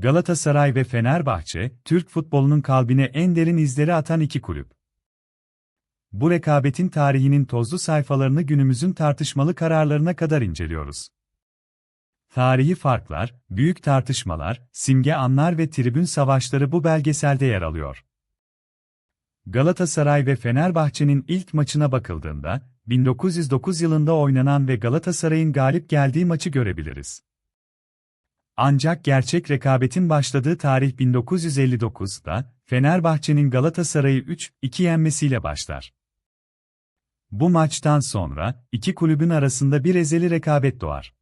Galatasaray ve Fenerbahçe, Türk futbolunun kalbine en derin izleri atan iki kulüp. Bu rekabetin tarihinin tozlu sayfalarını günümüzün tartışmalı kararlarına kadar inceliyoruz. Tarihi farklar, büyük tartışmalar, simge anlar ve tribün savaşları bu belgeselde yer alıyor. Galatasaray ve Fenerbahçe'nin ilk maçına bakıldığında, 1909 yılında oynanan ve Galatasaray'ın galip geldiği maçı görebiliriz. Ancak gerçek rekabetin başladığı tarih 1959'da, Fenerbahçe'nin Galatasaray'ı 3-2 yenmesiyle başlar. Bu maçtan sonra, iki kulübün arasında bir ezeli rekabet doğar.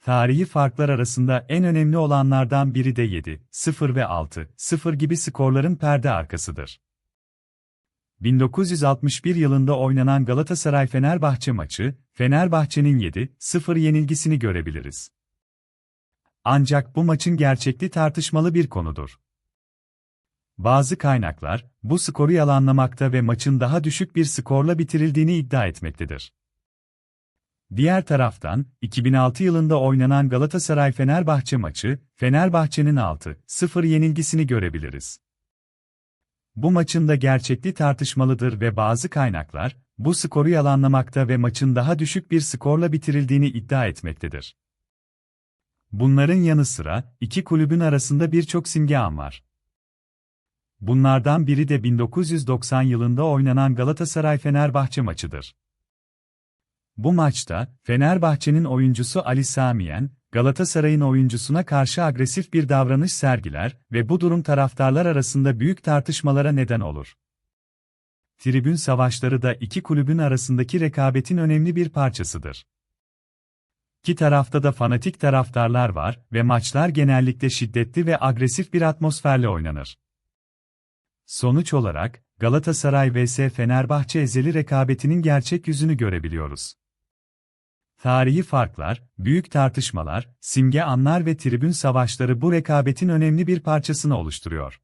Tarihi farklar arasında en önemli olanlardan biri de 7, 0 ve 6, 0 gibi skorların perde arkasıdır. 1961 yılında oynanan Galatasaray-Fenerbahçe maçı, Fenerbahçe'nin 7-0 yenilgisini görebiliriz. Ancak bu maçın gerçekliği tartışmalı bir konudur. Bazı kaynaklar, bu skoru yalanlamakta ve maçın daha düşük bir skorla bitirildiğini iddia etmektedir. Diğer taraftan, 2006 yılında oynanan Galatasaray-Fenerbahçe maçı, Fenerbahçe'nin 6-0 yenilgisini görebiliriz. Bu maçın da gerçekliği tartışmalıdır ve bazı kaynaklar, bu skoru yalanlamakta ve maçın daha düşük bir skorla bitirildiğini iddia etmektedir. Bunların yanı sıra, iki kulübün arasında birçok simge an var. Bunlardan biri de 1990 yılında oynanan Galatasaray-Fenerbahçe maçıdır. Bu maçta, Fenerbahçe'nin oyuncusu Ali Samiyen, Galatasaray'ın oyuncusuna karşı agresif bir davranış sergiler ve bu durum taraftarlar arasında büyük tartışmalara neden olur. Tribün savaşları da iki kulübün arasındaki rekabetin önemli bir parçasıdır. İki tarafta da fanatik taraftarlar var ve maçlar genellikle şiddetli ve agresif bir atmosferle oynanır. Sonuç olarak, Galatasaray vs Fenerbahçe ezeli rekabetinin gerçek yüzünü görebiliyoruz. Tarihi farklar, büyük tartışmalar, simge anlar ve tribün savaşları bu rekabetin önemli bir parçasını oluşturuyor.